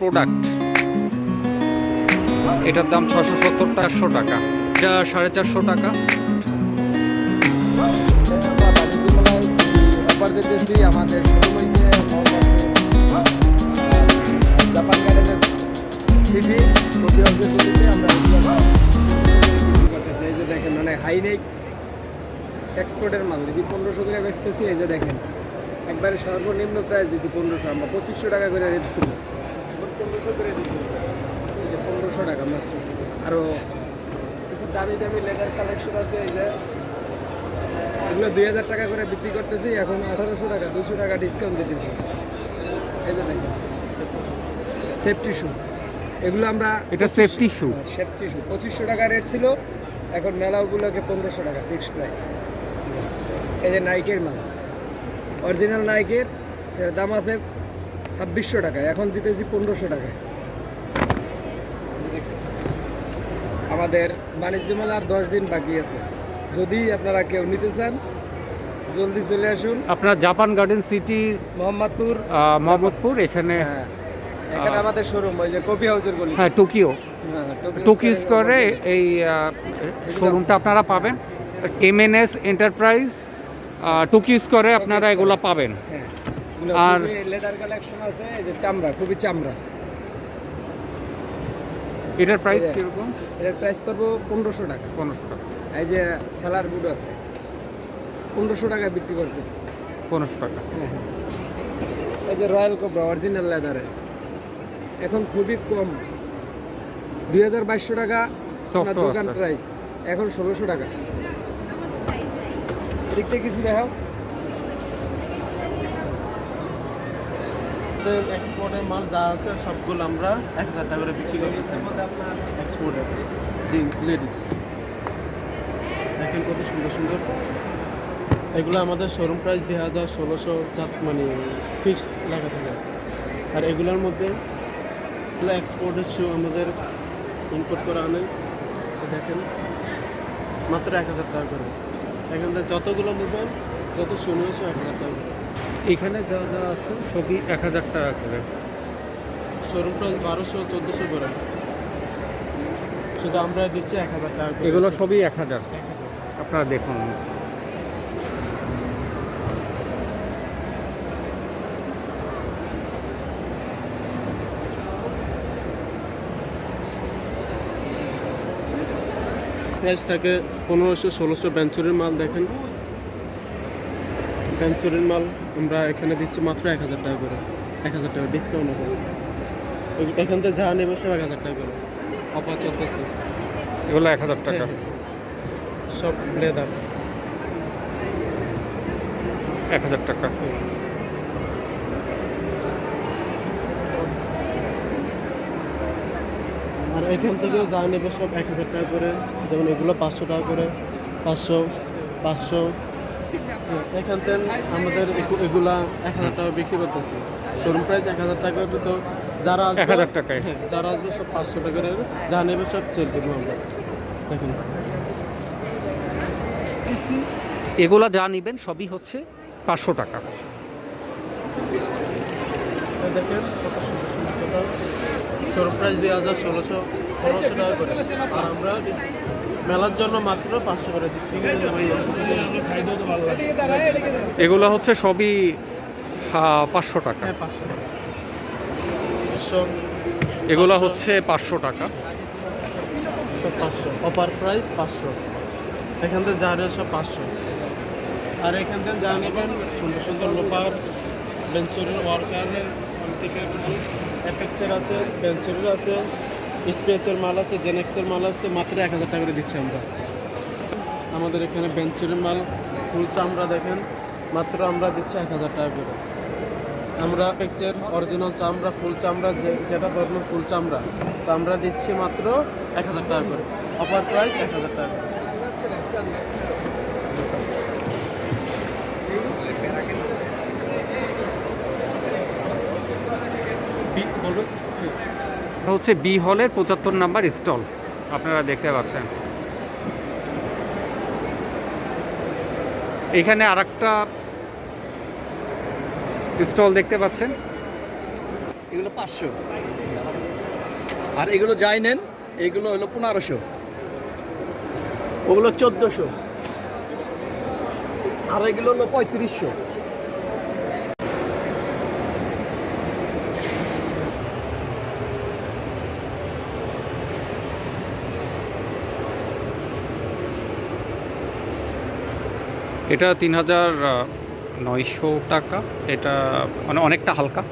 Product এটার দাম ছশো সত্তর চারশো টাকা। এটা সাড়ে চারশো টাকা। মানে করে এই যে দেখেন, একবারে সর্বনিম্ন প্রাইস দিচ্ছি পনেরোশো, আমরা পঁচিশশো টাকা করে রেট ছিল। পনেরোশো করে দিতেছি। এই যে পনেরোশো টাকা মাত্র। আরও একটু দামি দামি লেদার কালেকশন আছে এই যে। এগুলো দুই হাজার টাকা করে বিক্রি করতেছি এখন আঠারোশো টাকা দুশো টাকা ডিসকাউন্ট দিতেছি। এই যে দেখেন সেফটি শু এগুলো আমরা এটা সেফটি শু সেফটি শু পঁচিশশো টাকা রেট ছিল এখন মেলাগুলোকে পনেরোশো টাকা ফিক্সড প্রাইস এই যে নাইকের মাল। অরিজিনাল নাইকের দাম আছে ছাব্বিশশো টাকা এখন দিতেছি পনেরোশো টাকায়। আমাদের বাণিজ্য মেলা আর দশ দিন বাকি আছে। যদি আপনারা কেউ নিতে চান জলদি চলে আসুন। আপনার Japan garden city Mohammadpur. Mohammadpur এখানে হ্যাঁ এখানে আমাদের শোরুম ওই যে কফি হাউসের গলি। হ্যাঁ টোকিও টোকিও স্কোয়ারে এই শোরুমটা আপনারা পাবেন। এমএনএস এন্টারপ্রাইজ টোকিও স্কোয়ারে আপনারা এগুলো পাবেন। হ্যাঁ। আর- লেদার কালেকশন আছে এই যে চামড়া খুবই চামড়া। এটার প্রাইস যে- এটার প্রাইস পড়ব পনেরোশো টাকা। পনেরোশো টাকা। এই যে খেলার বুট আছে পনেরোশো টাকা বিক্রি করতেছে। পনেরোশো টাকা। হ্যাঁ হ্যাঁ। এই যে রয়্যাল কোবরা অরিজিনাল লেদারের এখন খুবই কম। দুই হাজার বাইশশো টাকা দোকান প্রাইস এখন ষোলোশো টাকা। এদিক থেকে কিছু দেখাও। এক্সপোর্টের মাল যা আছে সবগুলো আমরা এক হাজার টাকা করে বিক্রি করতেছি। এক্সপোর্টের জি লেডিস দেখেন কত সুন্দর সুন্দর। এগুলো আমাদের শোরুম প্রাইস দুই হাজার ষোলোশো চার মানে ফিক্সড লেখা থাকে। আর এগুলোর মধ্যে এগুলো এক্সপোর্টের শু আমাদের ইম্পোর্ট করে আনে দেখেন, মাত্র এক হাজার টাকা করে। এখান থেকে যতগুলো নেবেন, যত শুনে এসে এক হাজার টাকা করে। এখানে যা যা আছে সবই এক হাজার টাকা করে। শোরুম প্রাইস বারোশো চোদ্দোশো করে। শুধু আমরা দিচ্ছি এক হাজার টাকা এগুলো সবই এক হাজার। এক হাজার। আপনারা দেখুন। প্রাইস থাকে পনেরোশো ষোলোশো বেঞ্চুরির মাল দেখেন। বেঞ্চুরির মাল আমরা এখানে দিচ্ছি মাত্র এক হাজার টাকা করে। এক হাজার টাকা ডিসকাউন্ট হবে। এখান থেকে যা নেবে সব এক হাজার টাকা করে। অফার চলতেছে। এগুলো এক হাজার টাকা। হ্যাঁ, সব লেদার এক হাজার টাকা। আর এখান থেকে যা নেবে সব এক হাজার টাকা করে। যেমন এগুলো পাঁচশো টাকা করে। পাঁচশো পাঁচশো। হ্যাঁ, এখান থেকে আমাদের এগু- এগুলা এক হাজার টাকা বিক্রি করতেছি। শোরুম প্রাইস এক হাজার টাকা তো যারা আসবে 1000 টাকায়। হ্যাঁ যারা আসবে সব পাঁচশো টাকা করে যা নেবে সব সেল করব আমরা। দেখুন। এগুলো যা নেবেন সবই হচ্ছে পাঁচশো টাকা। দেখেন কত সুন্দর সুন্দর শোরুম প্রাইস দুই হাজার ষোলোশো পনেরোশো টাকা করে। আর আমরা মেলার জন্য মাত্র পাঁচশো করে দিচ্ছি। এগুলো হচ্ছে সবই পাঁচশো টাকা। হ্যাঁ পাঁচশো এগুলো হচ্ছে পাঁচশো টাকা। সব পাঁচশো। অপার প্রাইস পাঁচশো। এখান থেকে যা সব পাঁচশো। আর এখান থেকে যা নেবেন সুন্দর সুন্দর লোপার বেঞ্চুরির ওয়ার্কারের অ্যাপেক্সের আছে বেঞ্চুরির আছে। স্পেসের মাল আছে জেনেক্সের মাল আছে, মাত্র এক হাজার টাকা করে দিচ্ছি আমরা। আমাদের এখানে বেঞ্চুরির মাল, ফুল চামড়া দেখেন, মাত্র আমরা দিচ্ছি এক হাজার টাকা করে। আমরা পিকচার অরিজিনাল চামড়া, ফুল চামড়া, যে যেটা ধরুন ফুল চামড়া, তো আমরা দিচ্ছি মাত্র এক হাজার টাকা করে। অফার প্রাইস এক হাজার টাকা করে। বি- বলবে এটা হচ্ছে বি হলের পঁচাত্তর নাম্বার স্টল। আপনারা দেখতে পাচ্ছেন। এখানে আর স্টল দেখতে পাচ্ছেন। এগুলো পাঁচশো। আর এগুলো যাই নেন, এগুলো হলো পনেরোশো। ওগুলো চোদ্দোশো। আর এগুলো হলো পঁয়ত্রিশশো। এটা তিন হাজার নয়শো টাকা। এটা মানে অনেকটা হালকা।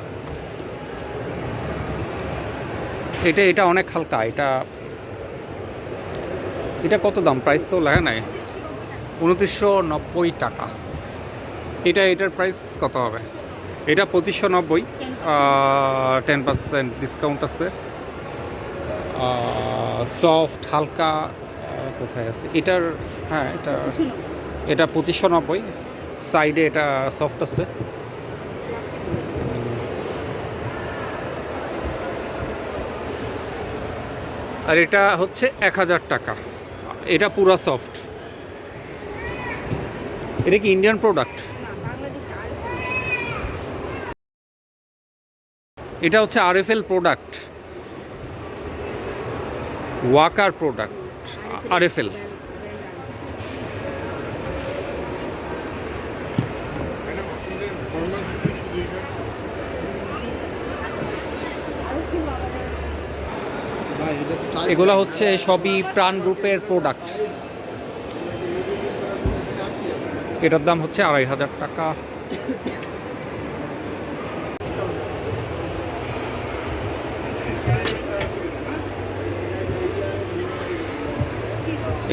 এটা এটা অনেক হালকা। এটা এটা কত দাম? প্রাইস তো লেখা নাই। উনত্রিশশো নব্বই টাকা। এটা, এটার প্রাইস কত হবে? এটা পঁচিশশো নব্বই। টেন পার্সেন্ট ডিসকাউন্ট আছে। সফট হালকা কোথায় আছে? এটার হ্যাঁ এটা এটা পঁচিশশো নব্বই। সাইডে এটা সফট আছে। আর এটা হচ্ছে এক হাজার টাকা। এটা পুরা সফট এটা কি ইন্ডিয়ান প্রোডাক্ট এটা হচ্ছে RFL product walker product RFL ভাই এটা তো টাইট এগুলো হচ্ছে সবই প্রাণ গ্রুপের প্রোডাক্ট এটার দাম হচ্ছে আড়াই হাজার টাকা।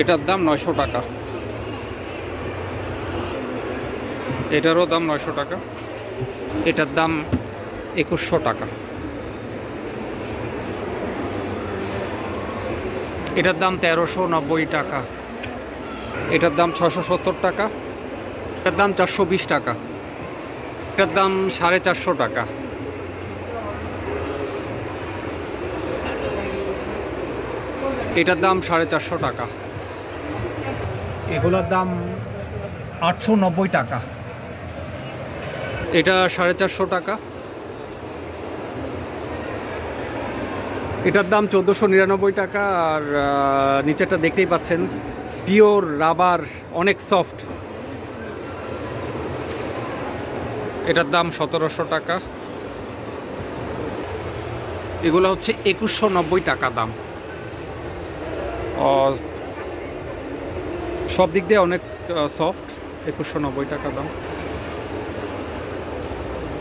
এটার দাম নয়শো টাকা। এটারও দাম নয়শো টাকা। এটার দাম একুশশো টাকা। এটার দাম তেরোশো নব্বই টাকা। এটার দাম ছশো সত্তর টাকা। এটার দাম চারশো বিশ টাকা। এটার দাম সাড়ে চারশো টাকা। এটার দাম সাড়ে চারশো টাকা। এগুলোর দাম আটশো নব্বই টাকা। এটা সাড়ে চারশো টাকা। এটার দাম চোদ্দোশো নিরানব্বই টাকা আর নিচেরটা দেখতেই পাচ্ছেন। পিওর রাবার, অনেক সফট। এটার দাম সতেরোশো টাকা। এগুলো হচ্ছে একুশশো নব্বই টাকা দাম। সব দিক দিয়ে অনেক সফট, একুশশো নব্বই টাকা দাম।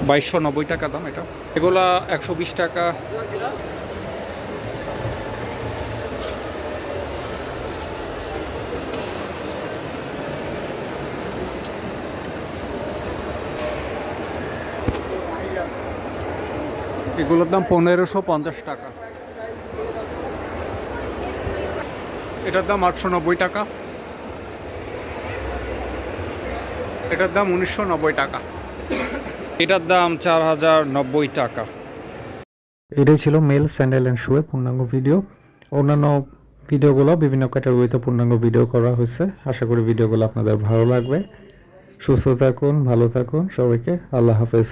বাইশশো নব্বই টাকা দাম এটা। এগুলা একশো বিশ টাকা। এগুলোর দাম পনেরোশো পঞ্চাশ টাকা। এটার দাম আটশো নব্বই টাকা। এটার দাম উনিশশো নব্বই টাকা। এটার দাম চার হাজার নব্বই টাকা। এটাই ছিল মেল, স্যান্ডেল অ্যান্ড শুয়ে পূর্ণাঙ্গ ভিডিও। অন্যান্য ভিডিওগুলো বিভিন্ন ক্যাটাগরিতে পূর্ণাঙ্গ ভিডিও করা হয়েছে। আশা করি ভিডিওগুলো আপনাদের ভালো লাগবে। সুস্থ থাকুন, ভালো থাকুন। সবাইকে আল্লাহ হাফেজ।